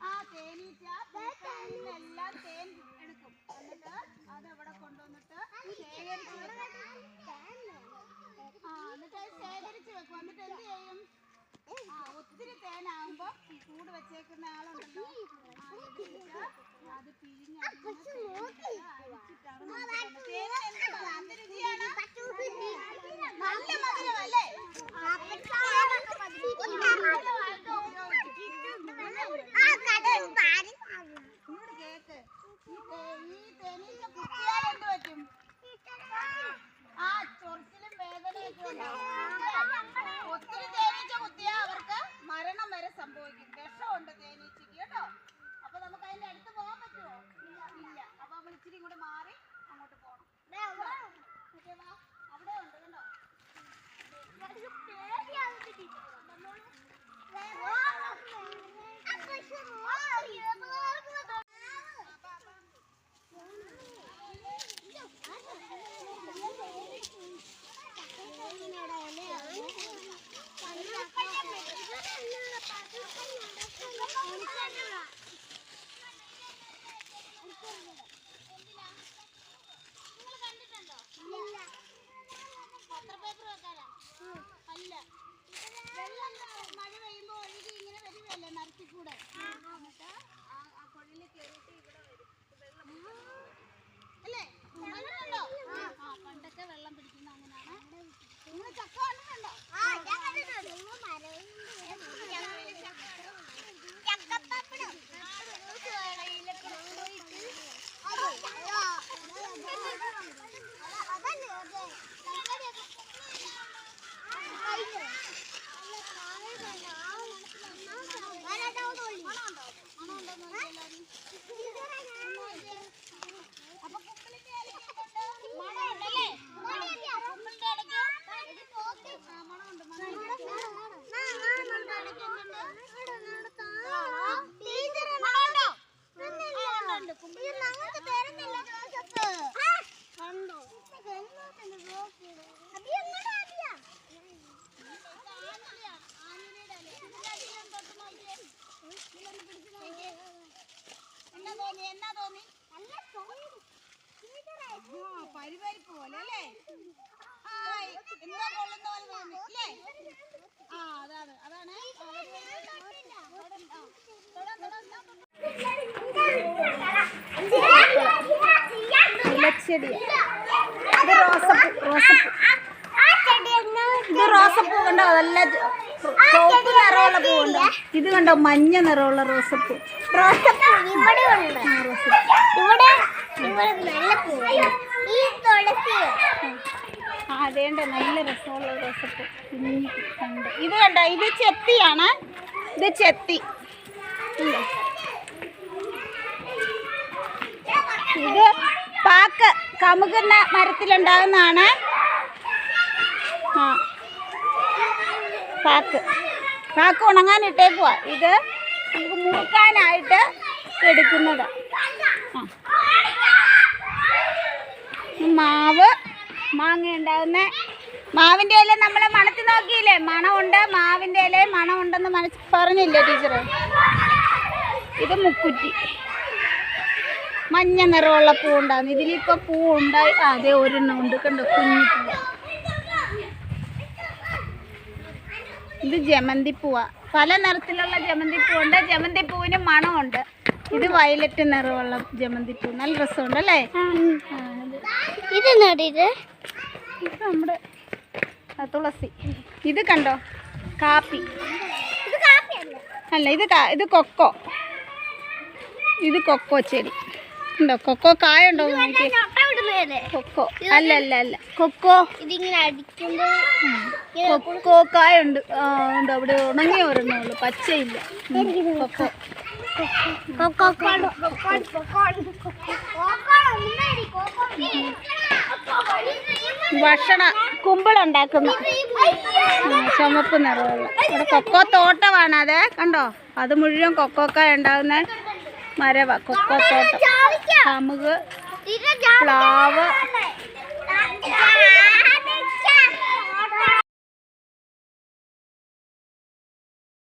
ആ തേനീച്ച. ഇവിടെ കൊണ്ടുവന്നിട്ട് ആ എന്നിട്ട് അത് ശേഖരിച്ച് വെക്കും. എന്നിട്ട് ഒത്തിരി തേനാകുമ്പോ കൂട് വെച്ചേക്കുന്ന ആളുണ്ടല്ലോ. അത് പിഴിഞ്ഞ് എന്ത് ഒത്തിരി തേനീച്ച കുത്തിയാൽ അവർക്ക് മരണം വരെ സംഭവിക്കും. വിഷമുണ്ട് തേനീച്ചക്ക് കേട്ടോ? അപ്പൊ നമുക്ക് അതിന്റെ അടുത്ത് പോകാൻ പറ്റുമോ? ഇല്ല. അപ്പൊ നമ്മൾ ഇച്ചിരി കൂടെ മാറി അങ്ങോട്ട് പോകണം പരിപരിപ്പ് പോലെ അല്ലേ ഹായ് എന്താ കൊള്ളുന്ന പോലെ അല്ലേ ആ അതാണ് അതാണ്. ഇത് റോസപ്പൂ കണ്ടോ ഇത് മഞ്ഞ നിറമുള്ള റോസപ്പൂ റോസപ്പൂ ഇവിടെ ഉണ്ട് ഇവിടെ നല്ല പൂവ് ഈ തുളസി ആ അതേണ്ട നല്ല രസമുള്ള റോസപ്പൂ കുഞ്ഞി കണ്ട്? ഇത് കണ്ടോ? ഇത് ചെത്തിയാണ്. ഇത് ചെത്തി? ഇത് പാക്ക് കമുകുന്ന മരത്തിലുണ്ടാകുന്നതാണ്. ആ. പാക്ക്. പാക്ക് ഉണങ്ങാൻ ഇട്ടേക്കുവാ. ഇത് നമുക്ക് മൂക്കാനായിട്ട് എടുക്കുന്നത്. ആ. മാങ്ങ ഉണ്ടാകുന്ന മാവിന്റെ ഇല നമ്മൾ മണത്തി നോക്കിയില്ലേ? മണമുണ്ട് മാവിന്റെ ഇല മണമുണ്ടെന്ന് മനസ്സ് പറഞ്ഞില്ലേ ടീച്ചറ്? ഇത് മുക്കുറ്റി. മഞ്ഞ നിറമുള്ള പൂ ഉണ്ടാകുന്നു ഇതിലിപ്പോൾ പൂ ഉണ്ടായി അതെ ഒരെണ്ണം ഉണ്ട് കണ്ടോ? കുഞ്ഞു പൂ ഇത് പൂവാ. പല നിറത്തിലുള്ള ജമന്തി പൂവുണ്ട്. ജമന്തി പൂവിന് മണമുണ്ട്. ഇത് വയലറ്റ് നിറമുള്ള ജമന്തി പൂ. നല്ല രസമുണ്ട് അല്ലേ ഇത്? ഇത് നമ്മുടെ തുളസി. ഇത് കണ്ടോ? കാപ്പി. അല്ല? ഇത് ഇത് കൊക്കോ. ഇത് കൊക്കോ ചെടി. ഉണ്ടോ? കൊക്കോ കായ ഉണ്ടോ എന്ന് നോക്കിയേ ചൊട്ട കൊക്കോ. അല്ല അല്ല അല്ല. കൊക്കോ. കൊക്കോ കായ ഉണ്ട് ഉണ്ട്. അവിടെ ഉണങ്ങിയ ഒരെണ്ണേ ഉള്ളു. പച്ചയില്ല. കൊക്കോ. കൊക്കോ. ഭക്ഷണ കുമ്പിളുണ്ടാക്കുന്നു ചുമപ്പ് നിറവുള്ള ഇവിടെ കൊക്കോ തോട്ടമാണ് അത്. കണ്ടോ? അത് മുഴുവൻ കൊക്കോക്ക ഉണ്ടാകുന്ന മരവ. കൊക്കോ തോട്ടം. കമുക് പ്ലാവ്.